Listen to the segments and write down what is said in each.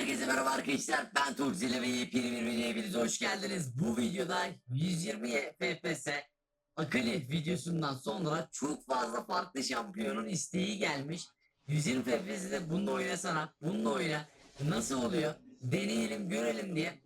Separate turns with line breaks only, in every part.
Herkese merhaba arkadaşlar. Ben Tuğzile ve yepyeni bir videoya hepiniz hoş geldiniz. Bu videoda 120 FPS Akali videosundan sonra çok fazla farklı şampiyonun isteği gelmiş. 120 FPS'de bununla oynasana, bununla oyna. Nasıl oluyor? Deneyelim, görelim diye.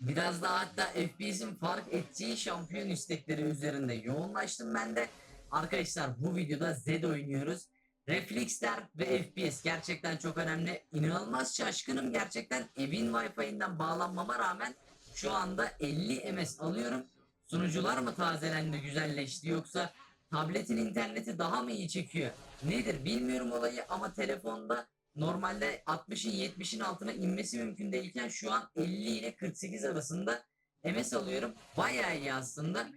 Biraz daha hatta FPS'in fark edeceği şampiyon istekleri üzerinde yoğunlaştım ben de. Arkadaşlar bu videoda Zed oynuyoruz. Refleksler ve FPS gerçekten çok önemli. İnanılmaz şaşkınım gerçekten. Evin Wi-Fi'inden bağlanmama rağmen şu anda 50 ms alıyorum. Sunucular mı tazelendi, güzelleşti yoksa tabletin interneti daha mı iyi çekiyor? Nedir bilmiyorum olayı ama telefonda normalde 60'ın 70'in altına inmesi mümkün değilken şu an 50 ile 48 arasında ms alıyorum. Bayağı iyi aslında.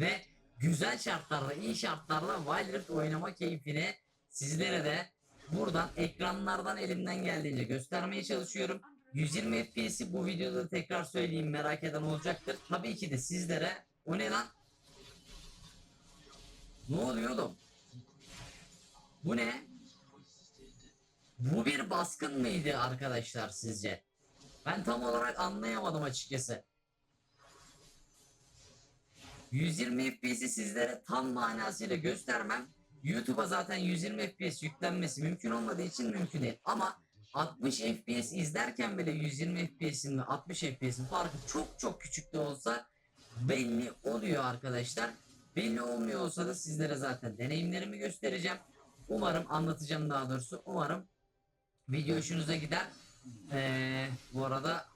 Ve güzel şartlarda, iyi şartlarda Wild Rift oynama keyfini sizlere de buradan ekranlardan elimden geldiğince göstermeye çalışıyorum. 120 FPS'i bu videoda tekrar söyleyeyim merak eden olacaktır. Tabii ki de sizlere o ne lan? Ne oluyor oğlum? Bu ne? Bu bir baskın mıydı arkadaşlar sizce? Ben tam olarak anlayamadım açıkçası. 120 FPS'i sizlere tam manasıyla göstermem. YouTube'a zaten 120 FPS yüklenmesi mümkün olmadığı için mümkün değil. Ama 60 FPS izlerken bile 120 FPS'in ve 60 FPS'in farkı çok çok küçük de olsa belli oluyor arkadaşlar. Belli olmuyor olsa da sizlere zaten deneyimlerimi göstereceğim. Umarım anlatacağım daha doğrusu. Umarım video hoşunuza gider. Ee, bu arada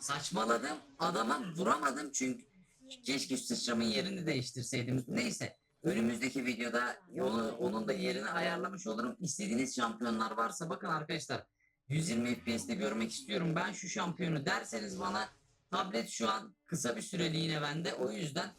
Saçmaladım. Adama vuramadım çünkü keşke sıçramın yerini değiştirseydim. Neyse. Önümüzdeki videoda onu, onun da yerini ayarlamış olurum. İstediğiniz şampiyonlar varsa bakın arkadaşlar 120 FPS'te görmek istiyorum ben şu şampiyonu derseniz bana tablet şu an kısa bir süreliğine bende. O yüzden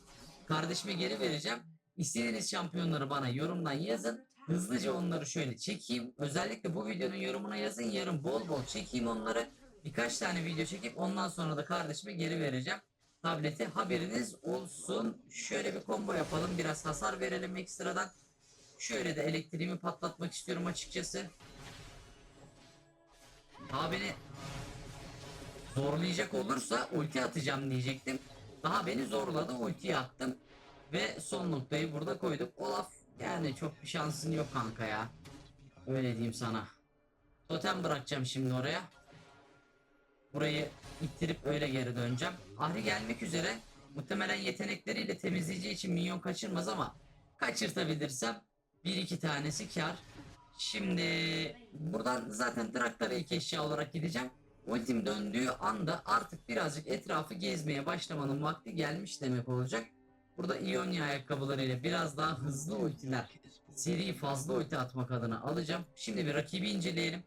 kardeşime geri vereceğim. İstediğiniz şampiyonları bana yorumdan yazın. Hızlıca onları şöyle çekeyim. Özellikle bu videonun yorumuna yazın. Yarın bol bol çekeyim onları birkaç tane video çekip ondan sonra da kardeşime geri vereceğim. Tableti haberiniz olsun. Şöyle bir combo yapalım. Biraz hasar verelim ekstradan. Şöyle de elektriğimi patlatmak istiyorum açıkçası. Daha beni zorlayacak olursa ulti atacağım diyecektim. Daha beni zorladı ultiyi attım. Ve son noktayı burada koyduk. Olaf yani çok bir şansın yok kanka ya. Öyle diyeyim sana. Totem bırakacağım şimdi oraya. Burayı ittirip öyle geri döneceğim. Ahri gelmek üzere. Muhtemelen yetenekleriyle temizleyici için minyon kaçırmaz ama kaçırtabilirsem bir iki tanesi kar. Şimdi buradan zaten Draktar'a ilk eşya olarak gideceğim. Ultim döndüğü anda artık birazcık etrafı gezmeye başlamanın vakti gelmiş demek olacak. Burada Ionia ayakkabılarıyla biraz daha hızlı ultiler, seri fazla ulti atmak adına alacağım. Şimdi bir rakibi inceleyelim.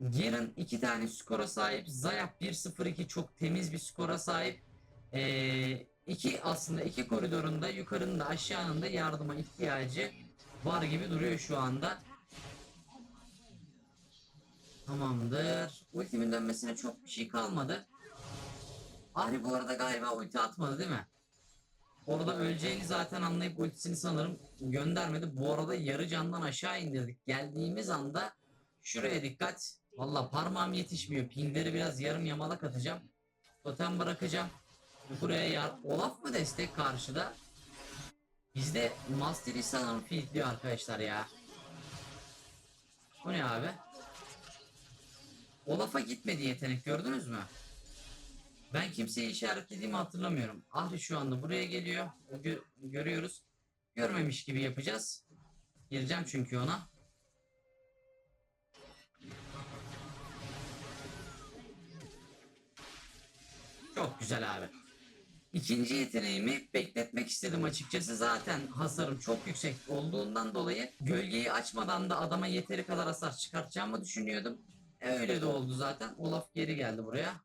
Garen iki tane skora sahip. Zayak 1-0-2 çok temiz bir skora sahip. Ee, iki aslında iki koridorunda yukarının da aşağının da yardıma ihtiyacı var gibi duruyor şu anda. Tamamdır. Ultimin dönmesine çok bir şey kalmadı. Ahri bu arada galiba ulti atmadı değil mi? Orada öleceğini zaten anlayıp ultisini sanırım göndermedi. Bu arada yarı candan aşağı indirdik. Geldiğimiz anda şuraya dikkat. Valla parmağım yetişmiyor. Pingleri biraz yarım yamalak atacağım. Totem bırakacağım. Buraya yar... Olaf mı destek karşıda? Bizde Master sanırım feedliyor arkadaşlar ya. Bu ne abi? Olaf'a gitmedi yetenek gördünüz mü? Ben kimseyi işaretlediğimi hatırlamıyorum. Ahri şu anda buraya geliyor. Gö- görüyoruz. Görmemiş gibi yapacağız. Gireceğim çünkü ona. Çok güzel abi. İkinci yeteneğimi bekletmek istedim açıkçası. Zaten hasarım çok yüksek olduğundan dolayı gölgeyi açmadan da adama yeteri kadar hasar çıkartacağımı düşünüyordum. E, öyle de oldu zaten. Olaf geri geldi buraya.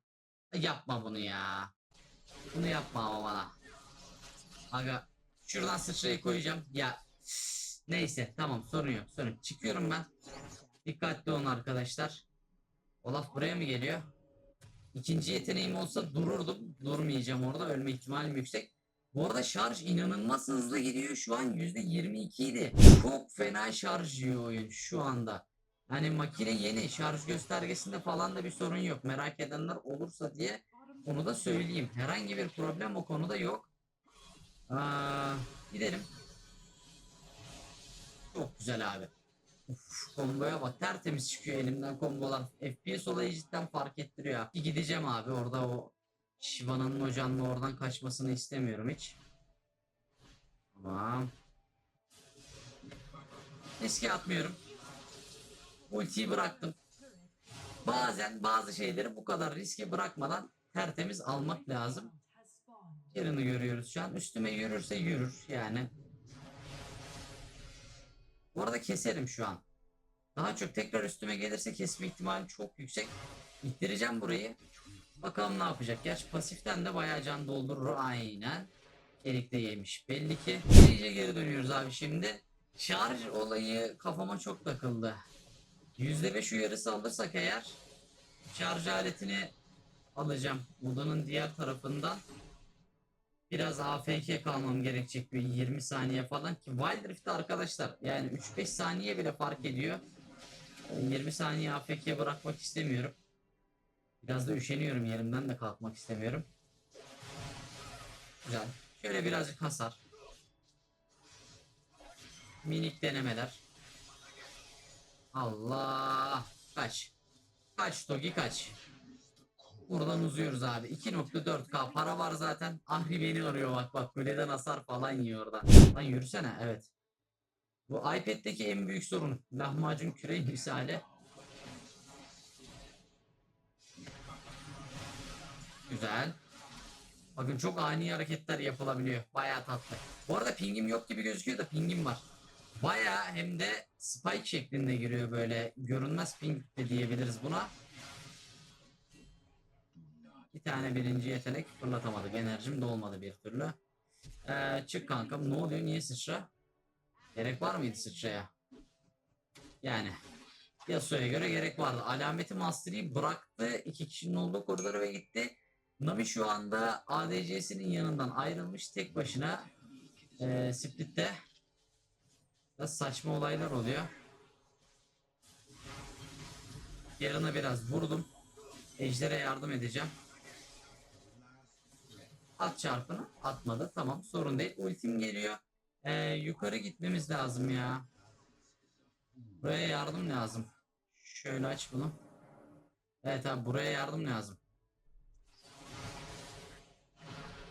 E, Yapma bunu ya. Bunu yapma ama bana. Aga şuradan sıçrayı koyacağım. Ya neyse tamam sorun yok sorun. Çıkıyorum ben. Dikkatli olun arkadaşlar. Olaf buraya mı geliyor? İkinci yeteneğim olsa dururdum. Durmayacağım orada. Ölme ihtimalim yüksek. Bu arada şarj inanılmaz hızlı gidiyor. Şu an %22 idi. Çok fena şarj yiyor oyun şu anda. Hani makine yeni şarj göstergesinde falan da bir sorun yok. Merak edenler olursa diye onu da söyleyeyim. Herhangi bir problem o konuda yok. Aa, gidelim. Çok güzel abi. Komboya bak tertemiz çıkıyor elimden kombolar. FPS olayı cidden fark ettiriyor. Bir gideceğim abi orada o Shiva'nın hocanla oradan kaçmasını istemiyorum hiç. Tamam. Riske atmıyorum. Ultiyi bıraktım. Bazen bazı şeyleri bu kadar riske bırakmadan tertemiz almak lazım. Yarını görüyoruz şu an. Üstüme yürürse yürür yani. Bu arada keserim şu an. Daha çok tekrar üstüme gelirse kesme ihtimali çok yüksek. İttireceğim burayı. Bakalım ne yapacak. Gerçi pasiften de bayağı can doldurur. Aynen. Erik de yemiş. Belli ki. İyice geri dönüyoruz abi şimdi. Şarj olayı kafama çok takıldı. %5 uyarısı alırsak eğer şarj aletini alacağım. Odanın diğer tarafından biraz AFK kalmam gerekecek bir 20 saniye falan ki Wild Rift'te arkadaşlar yani 3-5 saniye bile fark ediyor. E, 20 saniye AFK bırakmak istemiyorum. Biraz da üşeniyorum yerimden de kalkmak istemiyorum. Güzel. Şöyle birazcık hasar. Minik denemeler. Allah. Kaç. Kaç Togi kaç. Buradan uzuyoruz abi. 2.4K para var zaten. Ahri beni arıyor bak bak. Kuleden hasar falan yiyor oradan. Lan yürüsene evet. Bu iPad'deki en büyük sorun. Lahmacun küreği misali. Güzel. Bakın çok ani hareketler yapılabiliyor. Bayağı tatlı. Bu arada pingim yok gibi gözüküyor da pingim var. Bayağı hem de spike şeklinde giriyor böyle. Görünmez ping de diyebiliriz buna. Tane birinci yetenek fırlatamadık. Enerjim de olmadı bir türlü. Ee, çık kankam. Ne oluyor? Niye sıçra? Gerek var mıydı sıçraya? Yani. Yasuo'ya göre gerek vardı. Alameti Mastery'i bıraktı. iki kişinin olduğu koridora ve gitti. Nami şu anda ADC'sinin yanından ayrılmış. Tek başına e, Split'te biraz saçma olaylar oluyor. Yarına biraz vurdum. Ejder'e yardım edeceğim. At çarpını. Atmadı. Tamam sorun değil. Ultim geliyor. Ee, yukarı gitmemiz lazım ya. Buraya yardım lazım. Şöyle aç bunu. Evet abi buraya yardım lazım.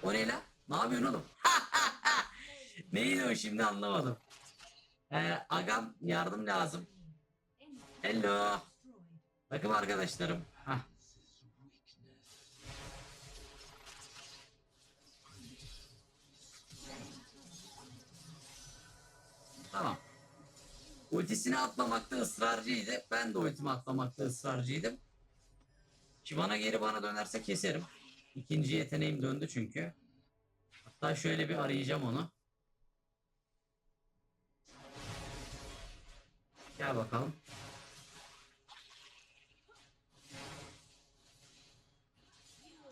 O ne la? Ne yapıyorsun oğlum? Neydi o şimdi anlamadım. Ee, agam yardım lazım. Hello. Takım arkadaşlarım. Tamam. Ultisini atlamakta ısrarcıydı. Ben de ultimi atlamakta ısrarcıydım. Ki bana geri bana dönerse keserim. İkinci yeteneğim döndü çünkü. Hatta şöyle bir arayacağım onu. Gel bakalım.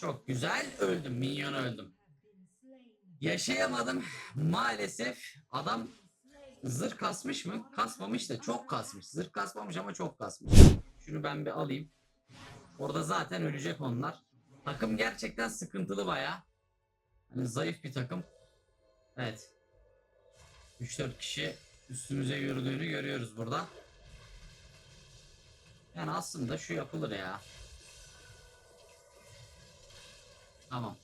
Çok güzel öldüm. Minyon öldüm. Yaşayamadım. Maalesef adam zırh kasmış mı? Kasmamış da çok kasmış. Zırh kasmamış ama çok kasmış. Şunu ben bir alayım. Orada zaten ölecek onlar. Takım gerçekten sıkıntılı baya. Hani zayıf bir takım. Evet. 3-4 kişi üstümüze yürüdüğünü görüyoruz burada. Yani aslında şu yapılır ya. Tamam.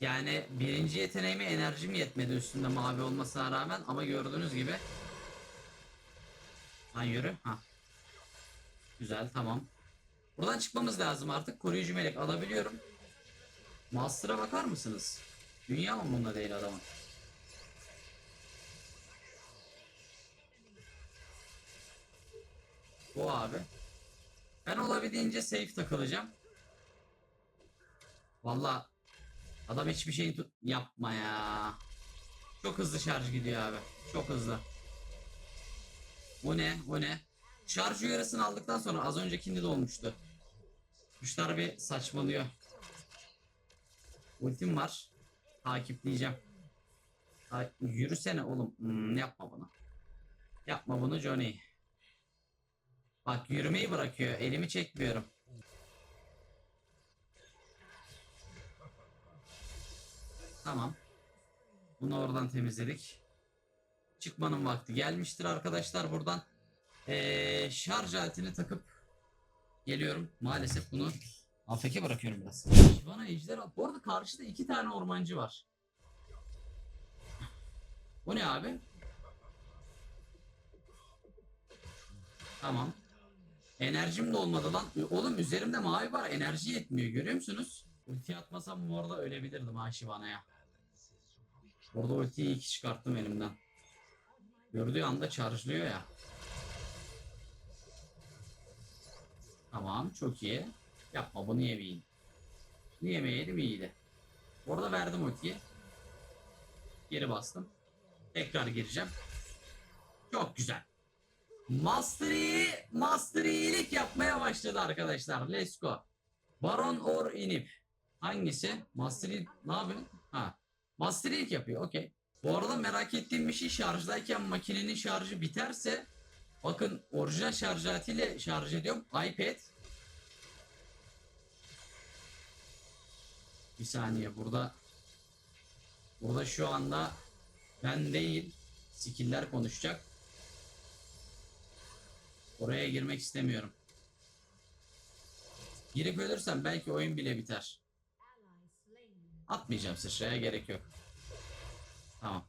Yani birinci yeteneğime enerjim yetmedi üstünde mavi olmasına rağmen ama gördüğünüz gibi. Ha yürü. Ha. Güzel tamam. Buradan çıkmamız lazım artık. Koruyucu melek alabiliyorum. Master'a bakar mısınız? Dünya umurunda değil adamın. Bu abi. Ben olabildiğince safe takılacağım. Valla adam hiçbir şey tut yapma ya. Çok hızlı şarj gidiyor abi. Çok hızlı. Bu ne? Bu ne? Şarj uyarısını aldıktan sonra az öncekinde de olmuştu. Kuşlar bir saçmalıyor. Ultim var. Takipleyeceğim. Ta- yürüsene oğlum. Hmm, yapma bunu. Yapma bunu Johnny. Bak yürümeyi bırakıyor. Elimi çekmiyorum. Tamam. Bunu oradan temizledik. Çıkmanın vakti gelmiştir arkadaşlar buradan. Ee, şarj aletini takıp geliyorum. Maalesef bunu AFK bırakıyorum biraz. Şivana ejder. Bu arada karşıda iki tane ormancı var. Bu ne abi? Tamam. Enerjim de olmadı lan. Oğlum üzerimde mavi var. Enerji yetmiyor. Görüyor musunuz? Ulti atmasam bu arada ölebilirdim ha Shivana'ya. Orada ultiyi iki çıkarttım elimden. Gördüğü anda charge'lıyor ya. Tamam çok iyi. Yapma bunu yemeyin. Bunu yemeyelim iyiydi. Orada verdim ultiyi. Geri bastım. Tekrar gireceğim. Çok güzel. Mastery, Mastery iyilik yapmaya başladı arkadaşlar. Let's go. Baron or inip. Hangisi? Mastery ne yapıyor? Ha. Mastery ilk yapıyor. Okey. Bu arada merak ettiğim bir şey şarjdayken makinenin şarjı biterse bakın orijinal şarj aletiyle şarj ediyorum. iPad. Bir saniye burada burada şu anda ben değil skiller konuşacak. Oraya girmek istemiyorum. Girip ölürsem belki oyun bile biter. Atmayacağım sıçraya gerek yok. Tamam.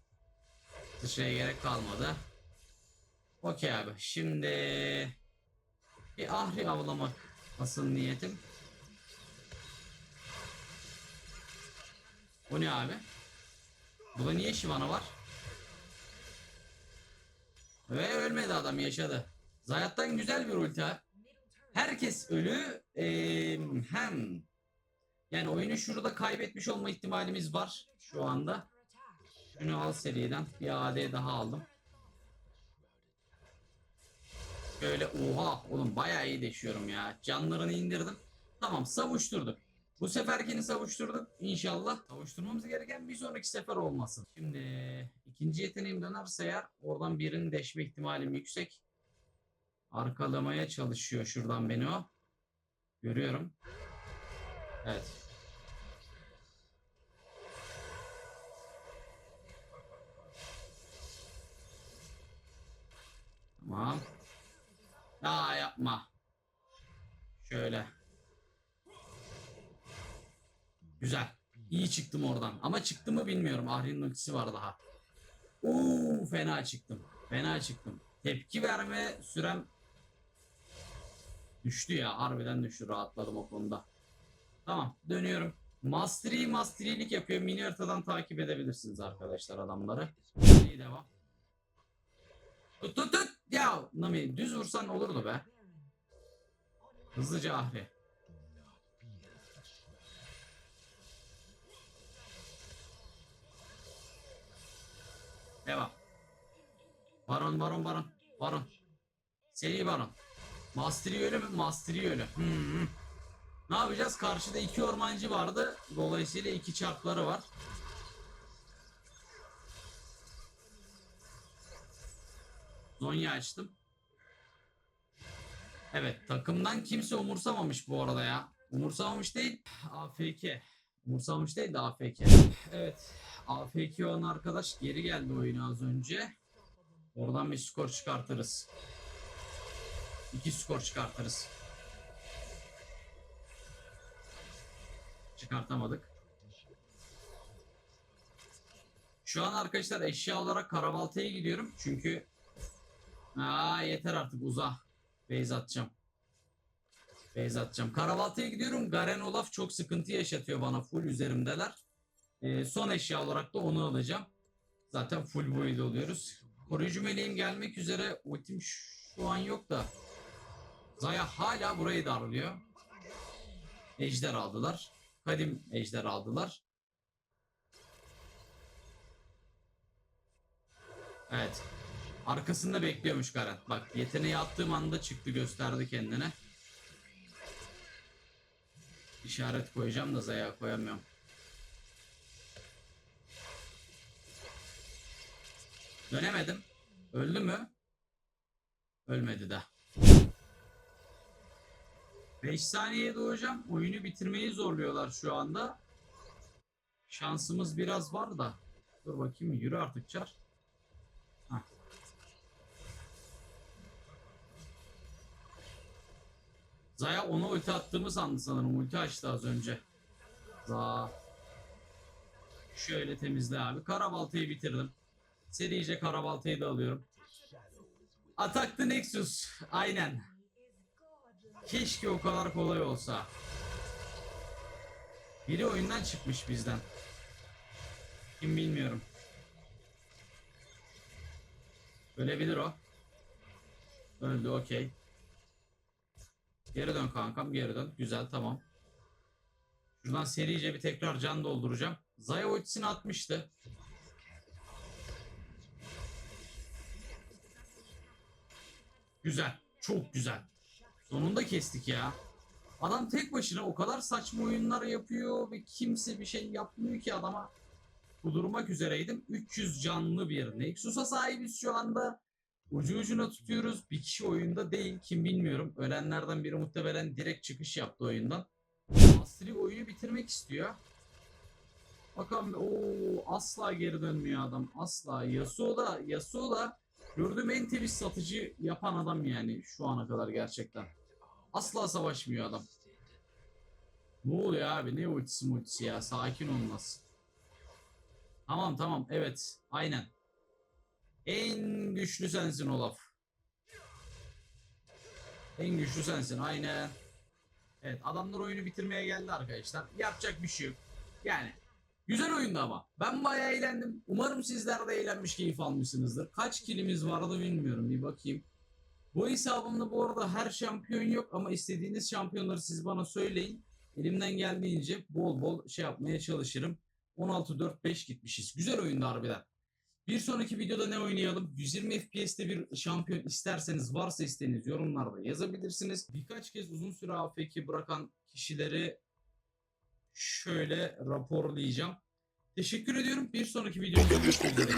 Sıçraya gerek kalmadı. Okey abi. Şimdi bir ahri avlamak asıl niyetim. Bu ne abi? Burada niye Şivana var? Ve ölmedi adam yaşadı. Zayat'tan güzel bir ulti. Herkes ölü. Ee, hem yani oyunu şurada kaybetmiş olma ihtimalimiz var şu anda. Şunu al seriden. Bir AD daha aldım. Şöyle oha oğlum bayağı iyi deşiyorum ya. Canlarını indirdim. Tamam savuşturduk. Bu seferkini savuşturduk inşallah. Savuşturmamız gereken bir sonraki sefer olmasın. Şimdi ikinci yeteneğim dönerse eğer oradan birini deşme ihtimalim yüksek. Arkalamaya çalışıyor şuradan beni o. Görüyorum. Evet. Tamam. Daha yapma. Şöyle. Güzel. İyi çıktım oradan. Ama çıktı mı bilmiyorum. Ahri'nin ultisi var daha. Oo fena çıktım. Fena çıktım. Tepki verme sürem düştü ya. Harbiden düştü. Rahatladım o konuda. Tamam. Dönüyorum. Mastery mastery'lik yapıyor. Mini haritadan takip edebilirsiniz arkadaşlar adamları. İyi devam. Tut tut tut. Ya Nami düz vursan olurdu be. Hızlıca Ahri. Devam. Baron baron baron. Baron. Seri baron. Mastery ölü mü? Mastery ölü. Hmm. Ne yapacağız? Karşıda iki ormancı vardı. Dolayısıyla iki çarpları var. Zonya açtım. Evet takımdan kimse umursamamış bu arada ya. Umursamamış değil. AFK. Umursamamış değil de AFK. Evet. AFK olan arkadaş geri geldi oyuna az önce. Oradan bir skor çıkartırız. İki skor çıkartırız. Çıkartamadık. Şu an arkadaşlar eşya olarak Karabalta'ya gidiyorum. Çünkü Aa, yeter artık uza. Beyz atacağım. Beyz atacağım. Karabalta'ya gidiyorum. Garen Olaf çok sıkıntı yaşatıyor bana. Full üzerimdeler. Ee, son eşya olarak da onu alacağım. Zaten full build oluyoruz. Koruyucu meleğim gelmek üzere. Ultim şu an yok da. Zaya hala burayı darlıyor. Ejder aldılar kadim ejder aldılar. Evet. Arkasında bekliyormuş Garat. Bak yeteneği attığım anda çıktı gösterdi kendine. İşaret koyacağım da Zaya koyamıyorum. Dönemedim. Öldü mü? Ölmedi daha. 5 saniyeye doğacağım. Oyunu bitirmeyi zorluyorlar şu anda. Şansımız biraz var da. Dur bakayım yürü artık çar. Hah. Zaya ona ulti attığımı sandı sanırım. Ulti açtı az önce. Za. Şöyle temizle abi. Karabaltayı bitirdim. Serice karabaltayı da alıyorum. The Nexus. Aynen. Keşke o kadar kolay olsa. Biri oyundan çıkmış bizden. Kim bilmiyorum. Ölebilir o. Öldü okey. Geri dön kankam geri dön. Güzel tamam. Şuradan serice bir tekrar can dolduracağım. Zaya ultisini atmıştı. Güzel. Çok güzel. Sonunda kestik ya. Adam tek başına o kadar saçma oyunlar yapıyor ve kimse bir şey yapmıyor ki adama. Kudurmak üzereydim. 300 canlı bir Nexus'a sahibiz şu anda. Ucu ucuna tutuyoruz. Bir kişi oyunda değil. Kim bilmiyorum. Ölenlerden biri muhtemelen direkt çıkış yaptı oyundan. Asri oyunu bitirmek istiyor. Bakalım o asla geri dönmüyor adam. Asla. Yasuo da Yasuo da gördüğüm en temiz satıcı yapan adam yani şu ana kadar gerçekten. Asla savaşmıyor adam. Ne oluyor abi? Ne ultisi multisi ya? Sakin olmaz. Tamam tamam evet aynen. En güçlü sensin Olaf. En güçlü sensin aynen. Evet adamlar oyunu bitirmeye geldi arkadaşlar. Yapacak bir şey yok. Yani güzel oyundu ama. Ben bayağı eğlendim. Umarım sizler de eğlenmiş keyif almışsınızdır. Kaç kilimiz vardı bilmiyorum. Bir bakayım. Bu hesabımda bu arada her şampiyon yok ama istediğiniz şampiyonları siz bana söyleyin. Elimden geldiğince bol bol şey yapmaya çalışırım. 16-4-5 gitmişiz. Güzel oyundu harbiden. Bir sonraki videoda ne oynayalım? 120 FPS'te bir şampiyon isterseniz varsa isteğiniz yorumlarda yazabilirsiniz. Birkaç kez uzun süre AFK bırakan kişileri şöyle raporlayacağım. Teşekkür ediyorum. Bir sonraki videoda görüşmek üzere.